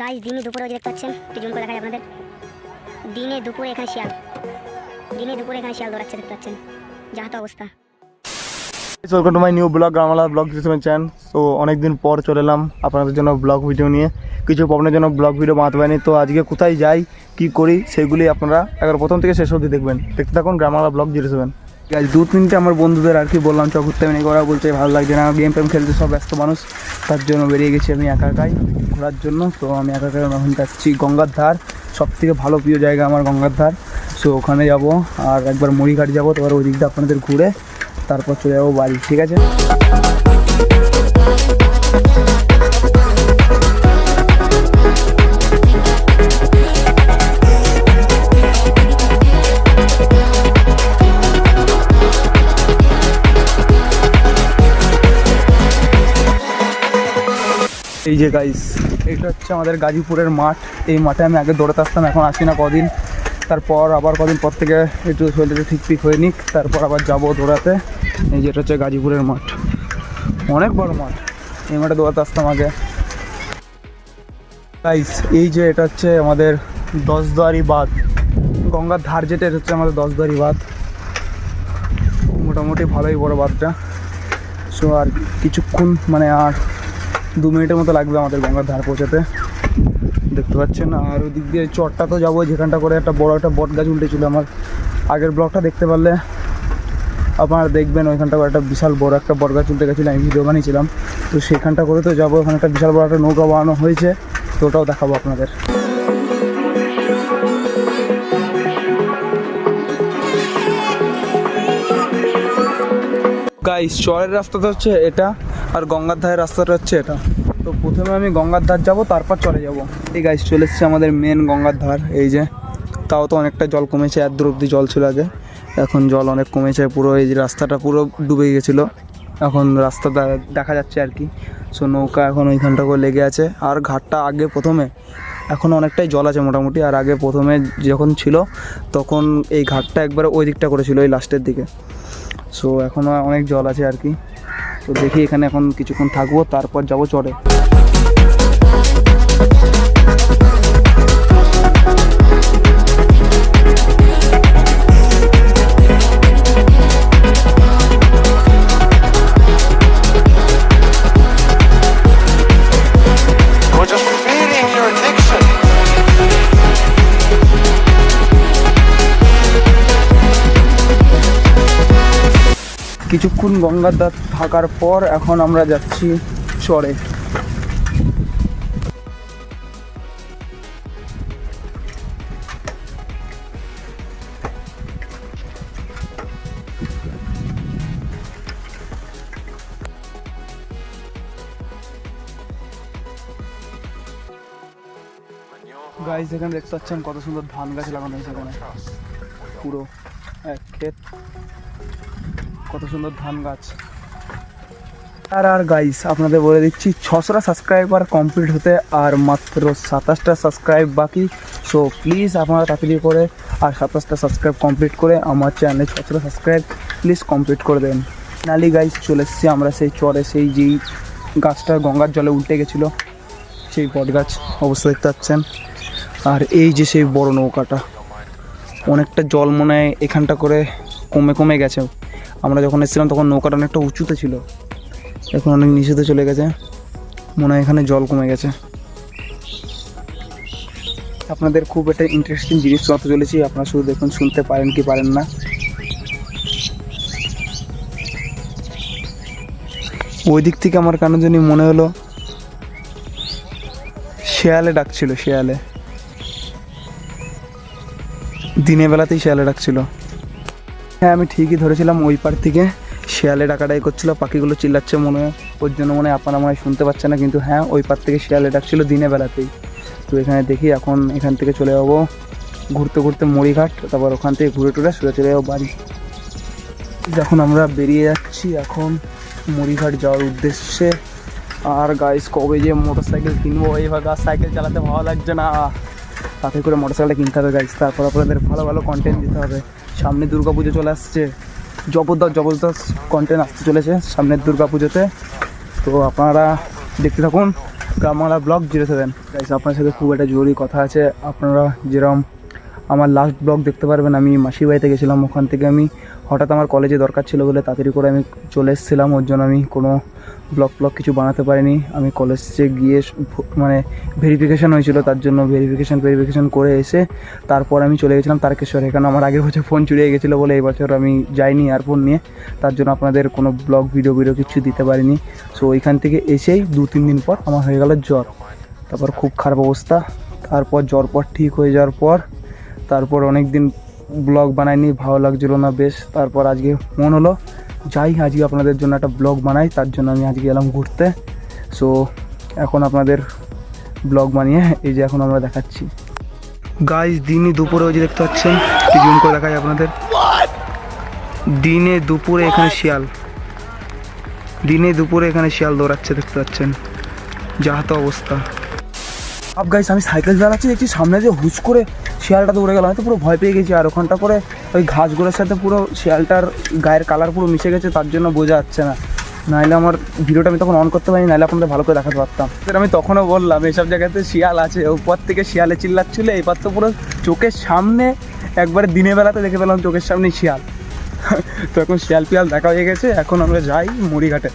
Guys দিনে দুপুরে দেখতে পাচ্ছেন? একটু জুম করে দেখায় আপনাদের। দিনে দুপুরে এখানে শিয়াল। দিনে দুপুরে এখানে শিয়াল দৌড়াচ্ছে, দেখতে পাচ্ছেন? যা তো অবস্থা। Welcome to my new blog গ্রামালা blog সিস্টেমের চ্যানেল তো অনেকদিন পর চলে এলাম আপনাদের জন্য ব্লগ ভিডিও নিয়ে। কিছু প্রবলেমের জন্য ব্লগ ভিডিও বানাতে তো আজকে কোথায় যাই, কি করি, সেগুলি আপনারা একবার প্রথম থেকে শেষ অবধি দেখবেন। দেখতে থাকুন গ্রামালা ব্লগ জিরো সেভেন আজ দু তিনটে আমার বন্ধুদের আর কি বললাম চ ঘুরতে আমি করা বলছে ভালো লাগছে না। গেম টেম খেলতে সব ব্যস্ত মানুষ, তার জন্য বেরিয়ে গেছি আমি একাকাই ঘোরার জন্য। তো আমি একাকাই এখন যাচ্ছি গঙ্গার ধার সব থেকে ভালো প্রিয় জায়গা আমার গঙ্গার ধার। সো ওখানে যাব, আর একবার মুড়িঘাট যাব তারপর ওই দিকটা আপনাদের ঘুরে, তারপর চলে যাব বাড়ি, ঠিক আছে? এই যে গাইস এটা হচ্ছে আমাদের গাজীপুরের মাঠ। এই মাঠে আমি আগে দৌড়াতে আসতাম, এখন আসি না কদিন। তারপর আবার কদিন পর থেকে একটু শরীরটা ঠিক ঠিক হয়ে নিক তারপর আবার যাব দৌড়াতে। এই যে এটা হচ্ছে গাজীপুরের মাঠ। অনেক বড় মাঠ। এই মাঠে দৌড়াতে আসতাম আগে। গাইস এই যে এটা হচ্ছে আমাদের দশদুয়ারি বাঁধ। গঙ্গার ধার যেটা, এটা হচ্ছে আমাদের দশদুয়ারি বাঁধ। মোটামুটি ভালোই বড় বাঁধটা। সো আর কিছুক্ষণ মানে আর দু মিনিটের মতো লাগবে আমাদের গঙ্গার ধার পৌঁছাতে। দেখতে পাচ্ছেন, আর ওই দিক দিয়ে চটটা তো যাব, যেখানটা করে একটা বড় একটা বট গাছ উল্টেছিল আমার। আগের ব্লগটা দেখতে পারলে আপনারা দেখবেন, ওইখানটা একটা বিশাল বড় একটা বট গাছ উল্টে গেছিল, আমি ভিডিও বানিয়েছিলাম। তো সেখানটা করে তো যাব, ওখানে একটা বিশাল বড় একটা নৌকা বানানো হয়েছে, তো ওটাও দেখাবো আপনাদের। গাইস চরের রাস্তাটা হচ্ছে এটা। আর গঙ্গার ধারের রাস্তাটা হচ্ছে এটা। তো প্রথমে আমি গঙ্গার ধার যাব, তারপর চলে যাব। এই গাইস চলে এসছে আমাদের মেন গঙ্গার ধার। এই যে, তাও তো অনেকটা জল কমেছে, এত দূর অব্দি জল ছিল আগে। এখন জল অনেক কমেছে, পুরো এই যে রাস্তাটা পুরো ডুবে গেছিল। এখন রাস্তা দেখা যাচ্ছে আর কি। সো নৌকা এখন ওইখানটা করে লেগে আছে। আর ঘাটটা আগে প্রথমে, এখন অনেকটাই জল আছে মোটামুটি। আর আগে প্রথমে যখন ছিল, তখন এই ঘাটটা একবারে ওই দিকটা করেছিল ওই লাস্টের দিকে। সো এখনও অনেক জল আছে আর কি। তো দেখি এখানে এখন কিছুক্ষণ থাকব তারপর যাব চড়ে কিছুক্ষণ গঙ্গার ধার থাকার পর এখন আমরা যাচ্ছি চরে। গাইস এখানে দেখতে পাচ্ছেন কত সুন্দর ধান গাছ লাগানো হয়েছে এখানে। পুরো। কত সুন্দর ধান গাছ। আর আর গাইস আপনাদের বলে দিচ্ছি, ছশোটা সাবস্ক্রাইবার কমপ্লিট হতে আর মাত্র সাতাশটা সাবস্ক্রাইব বাকি। সো প্লিজ আপনারা তাড়াতাড়ি করে আর সাতাশটা সাবস্ক্রাইব কমপ্লিট করে আমার চ্যানেলে ছশোটা সাবস্ক্রাইব প্লিজ কমপ্লিট করে দেন। নালি গাইস চলে এসেছি আমরা সেই চরে, সেই যেই গাছটা গঙ্গার জলে উল্টে গেছিল, সেই বট গাছ অবস্থা দেখতে পাচ্ছেন। আর এই যে সেই বড় নৌকাটা, অনেকটা জল মনে হয় এখানটা করে কমে কমে গেছে। আমরা যখন এসেছিলাম তখন নৌকাটা অনেকটা উঁচুতে ছিল। এখন অনেক নিচেতে চলে গেছে। মনে হয় এখানে জল কমে গেছে। আপনাদের খুব একটা ইন্টারেস্টিং জিনিস শোনাতে চলেছি। আপনারা শুধু দেখুন, শুনতে পারেন কি পারেন না। ওই দিক থেকে আমার কেন জানি মনে হলো, শেয়ালে ডাকছিল, শেয়ালে। দিনের বেলাতেই শেয়ালে ডাকছিল। হ্যাঁ আমি ঠিকই ধরেছিলাম ওই পার থেকে। শেয়ালে ডাকাডাকি করছিল পাখিগুলো চিল্লাচ্ছে মনে হয় ওর জন্য মনে হয় আপনারা মনে হয় শুনতে পাচ্ছে না, কিন্তু হ্যাঁ ওই পার থেকে শেয়ালে ডাকছিল দিনের বেলাতেই। তো এখানে দেখি এখন এখান থেকে চলে যাব ঘুরতে ঘুরতে মরিঘাট, তারপর ওখান থেকে ঘুরে টুরে সোজা চলে যাব বাড়ি। যখন আমরা বেরিয়ে যাচ্ছি, এখন মরিঘাট যাওয়ার উদ্দেশ্যে, আর গাইস কবে যে মোটর সাইকেল কিনবো এইভাবে আর সাইকেল চালাতে ভালো লাগছে না। তাতে করে মোটর সাইকেলটা কিনতে হবে গাইস তারপর আপনাদের ভালো ভালো কন্টেন্ট দিতে হবে। সামনে দুর্গা পুজো চলে আসছে। জবরদস্ত জবরদস্ত কন্টেন্ট আসতে চলেছে সামনের দুর্গা পুজোতে। তো আপনারা দেখতে থাকুন Gram Bangla blog zero seven আপনার সাথে খুব একটা জরুরি কথা আছে। আপনারা যেরকম আমার লাস্ট ব্লগ দেখতে পারবেন, আমি মাসির বাড়িতে গেছিলাম, ওখান থেকে আমি হঠাৎ আমার কলেজে দরকার ছিল বলে তাড়াতাড়ি করে আমি চলে এসেছিলাম, ওর জন্য আমি কোনো ব্লগ ব্লগ কিছু বানাতে পারিনি। আমি কলেজে গিয়ে মানে ভেরিফিকেশান হয়েছিল, তার জন্য ভেরিফিকেশান ভেরিফিকেশান করে এসে তারপর আমি চলে গেছিলাম তারকেশ্বরে কারণ আমার আগের বছর ফোন চুরিয়ে গেছিল বলে এই বছর আমি যাইনি এয়ারফোন নিয়ে, তার জন্য আপনাদের কোনো ব্লগ ভিডিও ভিডিও কিছু দিতে পারিনি। সো ওইখান থেকে এসেই দু, তিন দিন পর আমার হয়ে গেল জ্বর। তারপর খুব খারাপ অবস্থা, তারপর জ্বর পর ঠিক হয়ে যাওয়ার পর তারপর অনেক দিন ব্লগ বানাইনি, ভালো লাগছিল না বেশ। তারপর আজকে মন হলো, যাই আজকে আপনাদের জন্য একটা ব্লগ বানাই, তার জন্য আমি আজকে এলাম ঘুরতে। সো এখন আপনাদের ব্লগ বানিয়ে এই যে এখন আমরা দেখাচ্ছি। গাইজ দিনই দুপুরে ওই যে দেখতে পাচ্ছেন জুম করে দেখাই আপনাদের। দিনে দুপুরে এখানে শিয়াল। দিনে দুপুরে এখানে শিয়াল দৌড়াচ্ছে দেখতে পাচ্ছেন। যা তো অবস্থা। আপ গাইস আমি সাইকেল চালাচ্ছি, দেখছি সামনে যে হুচ করে শিয়ালটা দৌড়ে গেল। আমি তো পুরো ভয় পেয়ে গেছি, আর ওখানটা করে ওই ঘাসগুলোর সাথে পুরো শিয়ালটার গায়ের কালার পুরো মিশে গেছে, তার জন্য বোঝা যাচ্ছে না। নাহলে আমার ভিডিওটা আমি তখন অন করতে পারিনি নাহলে আপনাদের ভালো করে দেখাতে পারতাম। আমি তখনও বললাম এইসব জায়গাতে শিয়াল আছে, উপর থেকে শিয়ালে চিল্লাচ্ছিল, এবার তো পুরো চোখের সামনে একবারে দিনের বেলাতে দেখে পেলাম চোখের সামনে শিয়াল। তো এখন শিয়াল পিয়াল দেখা হয়ে গেছে, এখন আমরা যাই মুড়িঘাটে।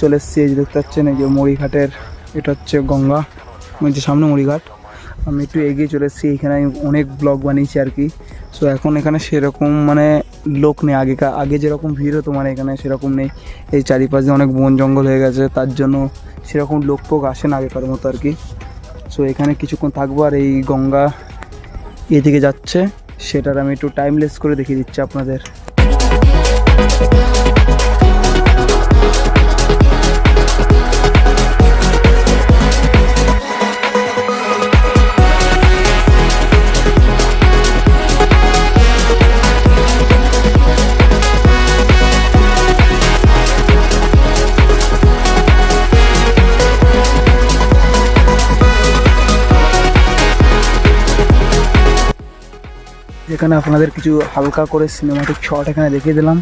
চলে এসেছি, এই যে দেখতে পাচ্ছেন, এই যে মুড়িঘাটের, এটা হচ্ছে গঙ্গা যে সামনে মুড়িঘাট। আমি একটু এগিয়ে চলে এসেছি, এখানে আমি অনেক ব্লগ বানিয়েছি আর কি। সো এখন এখানে সেরকম মানে লোক নেই, আগেকার, আগে যেরকম ভিড় হতো মানে এখানে সেরকম নেই। এই চারিপাশে অনেক বন জঙ্গল হয়ে গেছে, তার জন্য সেরকম লোক ফোক আসে না আগেকার মতো আর কি। সো এখানে কিছুক্ষণ থাকব আর এই গঙ্গা এদিকে যাচ্ছে, সেটার আমি একটু টাইমলেস করে দেখিয়ে দিচ্ছি আপনাদের। যেখানে আপনাদের কিছু হালকা করে সিনেমাটিক শট এখানে দেখিয়ে দিলাম।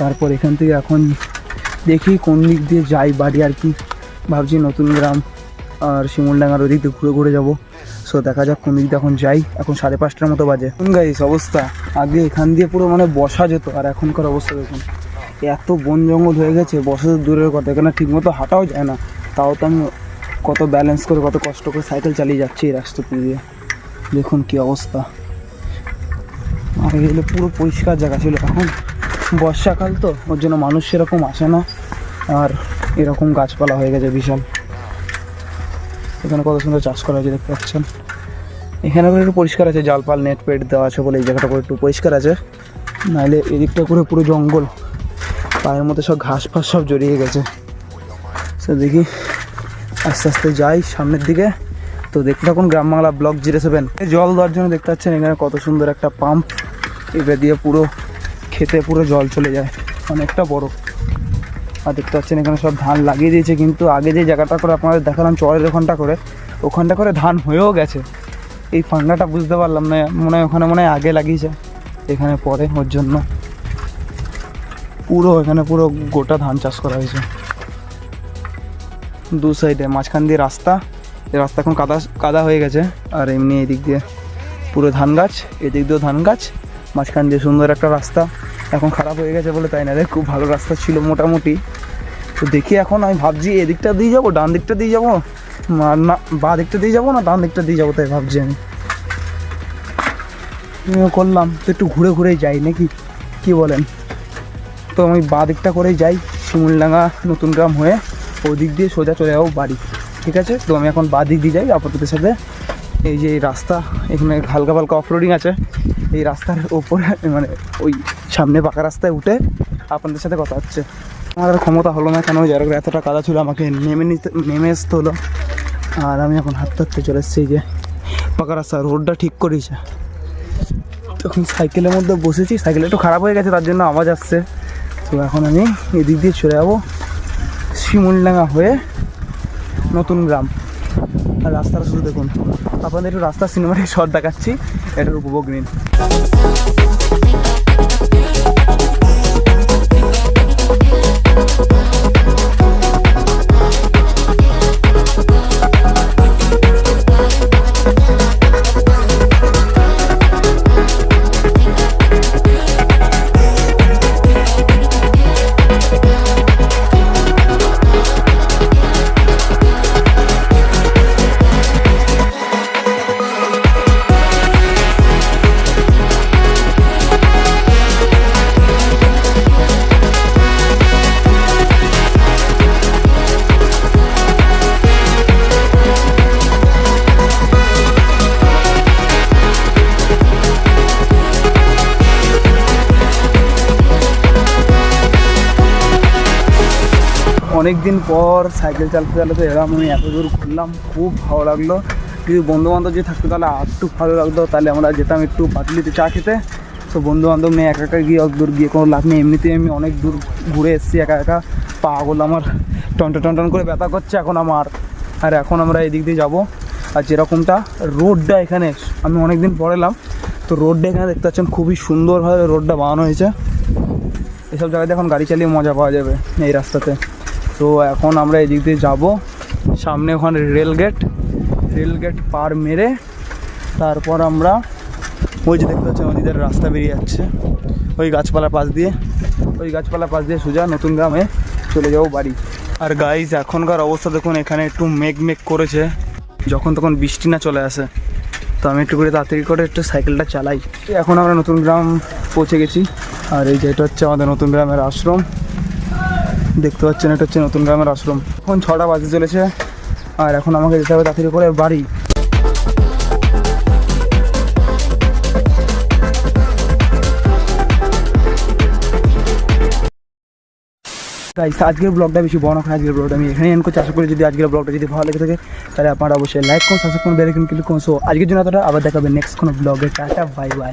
তারপর এখান থেকে এখন দেখি কোন দিক দিয়ে যাই, বাড়ি আর কি। ভাবছি নতুন গ্রাম আর শিমুলডাঙ্গার ওদিক দিয়ে ঘুরে ঘুরে যাব। সো দেখা যাক কোন দিক এখন যাই। এখন সাড়ে পাঁচটার মতো বাজে। গাইস অবস্থা। আগে এখান দিয়ে পুরো মানে বসা যেত, আর এখনকার অবস্থা দেখুন। এত বন জঙ্গল হয়ে গেছে, বসা তো দূরের কথা। এখানে ঠিকমতো হাঁটাও যায় না। তাও তো আমি কত ব্যালেন্স করে, কত কষ্ট করে সাইকেল চালিয়ে যাচ্ছি এই রাস্তা দিয়ে। দেখুন কি অবস্থা। আগে গেলে পুরো পরিষ্কার জায়গা ছিল এখন। বর্ষাকাল তো, ওর জন্য মানুষ সেরকম আসে না। আর এরকম গাছপালা হয়ে গেছে বিশাল। এখানে কত সুন্দর চাষ করা হয়েছে দেখতে পাচ্ছেন। এখানে করে একটু পরিষ্কার আছে জালপাল নেট পেট দেওয়া আছে বলে এই জায়গাটা করে একটু পরিষ্কার আছে। নাহলে এদিকটা করে পুরো জঙ্গল। পায়ের মধ্যে সব ঘাস ফাস সব জড়িয়ে গেছে। সে দেখি, আস্তে আস্তে যাই সামনের দিকে। তো দেখতে থাকুন, Gram Bangla blog zero seven. জল দেওয়ার জন্য দেখতে পাচ্ছেন এখানে কত সুন্দর একটা পাম্প। এটা দিয়ে পুরো খেতে পুরো জল চলে যায়। অনেকটা বড়। আর দেখতে পাচ্ছেন এখানে সব ধান লাগিয়ে দিয়েছে, কিন্তু আগে যে জায়গাটা করে আপনাদের দেখালাম চরের ওখানটা করে ওখানটা করে ধান হয়েও গেছে। এই ফান্ডাটা বুঝতে পারলাম না, মনে হয় ওখানে মনে হয় আগে লাগিয়েছে। এখানে পরে, ওর জন্য। পুরো এখানে পুরো গোটা ধান চাষ করা হয়েছে। দু সাইডে মাঝখান দিয়ে রাস্তা। এই রাস্তা এখন কাদা কাদা হয়ে গেছে। আর এমনি এদিক দিয়ে পুরো ধান গাছ, এদিক দিয়েও ধান গাছ। মাঝখান দিয়ে সুন্দর একটা রাস্তা। এখন খারাপ হয়ে গেছে বলে তাই না রে? খুব ভালো রাস্তা ছিল মোটামুটি। তো দেখি এখন আমি ভাবছি এদিকটা দিয়ে যাব, ডান দিকটা দিয়ে যাব? না, বা দিকটা দিয়ে যাব না ডান দিকটা দিয়ে যাব তাই ভাবছি আমি। করলাম, তো একটু ঘুরে ঘুরে যাই নাকি? কি বলেন? তো আমি বা দিকটা করেই যাই, শিমুলডাঙ্গা নতুন গ্রাম হয়ে ওই দিক দিয়ে সোজা চলে যাব বাড়ি। ঠিক আছে? তো আমি এখন বা দিক দিয়ে যাই, আপাতত সাথে এই যে রাস্তা, এখানে হালকা হালকা অফরোডিং আছে। এই রাস্তার ওপরে মানে ওই সামনে পাকা রাস্তায় উঠে আপনাদের সাথে কথা হচ্ছে। আমার আর ক্ষমতা হলো না কেন যার এতটা কাদা ছিল, আমাকে নেমে নিতে, নেমে আসতে হলো। আর আমি এখন হাঁটতে হাঁটতে চলে এসেছি যে পাকা রাস্তা, রোডটা ঠিক করেছে তখন সাইকেলের মধ্যে বসেছি, সাইকেল একটু খারাপ হয়ে গেছে, তার জন্য আওয়াজ আসছে। তো এখন আমি এদিক দিয়ে চলে যাব, শিমুলডাঙ্গা হয়ে নতুন গ্রাম। আর রাস্তাটা শুধু দেখুন, আপনাদের একটু রাস্তার সিনেমাটিক শট দেখাচ্ছি। এটার উপভোগ নিন অনেক দিন পর সাইকেল চালাতে চালাতে এলাম আমি এত দূর ঘুরলাম, খুব ভালো লাগল। কিছু বন্ধু বান্ধব যদি থাকতো তাহলে আর একটু ভালো লাগতো, তাহলে আমরা যেতাম একটু পাটলিতে চা খেতে। তো বন্ধু বান্ধব নিয়ে একা একা গিয়ে দূর গিয়ে কোনো লাভ নেই, এমনিতেই আমি অনেক দূর ঘুরে এসেছি, একা একা পা গুলো আমার টনটন টনটন করে ব্যথা করছে এখন আমার। আর এখন আমরা এদিক দিয়ে যাব। আর যেরকমটা রোডটা এখানে, আমি অনেক দিন পর এলাম, তো রোডটা এখানে দেখতে পাচ্ছেন খুবই সুন্দরভাবে রোডটা বানানো হয়েছে। এসব জায়গাতে এখন গাড়ি চালিয়ে মজা পাওয়া যাবে এই রাস্তাতে। তো এখন আমরা এদিক দিয়ে যাব। সামনে ওখানে রেল গেট। রেল গেট পার মেরে তারপর আমরা ওই যে দেখতে পাচ্ছি নদীদের রাস্তা বেরিয়ে যাচ্ছে। ওই গাছপালার পাশ দিয়ে। ওই গাছপালার পাশ দিয়ে সোজা নতুন গ্রামে চলে যাব বাড়ি। আর গাইজ এখনকার অবস্থা দেখুন, এখানে একটু মেঘ মেঘ করেছে। যখন তখন বৃষ্টি না চলে আসে। তো আমি একটু করে তাড়াতাড়ি করে একটু সাইকেলটা চালাই। এখন আমরা নতুন গ্রাম পৌঁছে গেছি। আর এই যে এটা হচ্ছে আমাদের নতুন গ্রামের আশ্রম। দেখতে পাচ্ছেন, এটা হচ্ছে নতুন গ্রামের আশ্রম। এখন ছটা বাজে চলেছে, আর এখন আমাকে যেতে হবে তাড়াতাড়ি করে বাড়ি। গাইস আজকের ব্লগটা বেশি বড় নয় আজকের ব্লগটা আমি এখানে এন করছি। আশা করি যদি আজকের ব্লগটা যদি ভালো লেগে থাকে, তাহলে আপনারা অবশ্যই লাইক করুন সাবস্ক্রাইব করুন বেল আইকন ক্লিক করুন। সো আজকের জন্য এতটা, আবার দেখাবে নেক্সট কোনো ব্লগে টাটা বাই বাই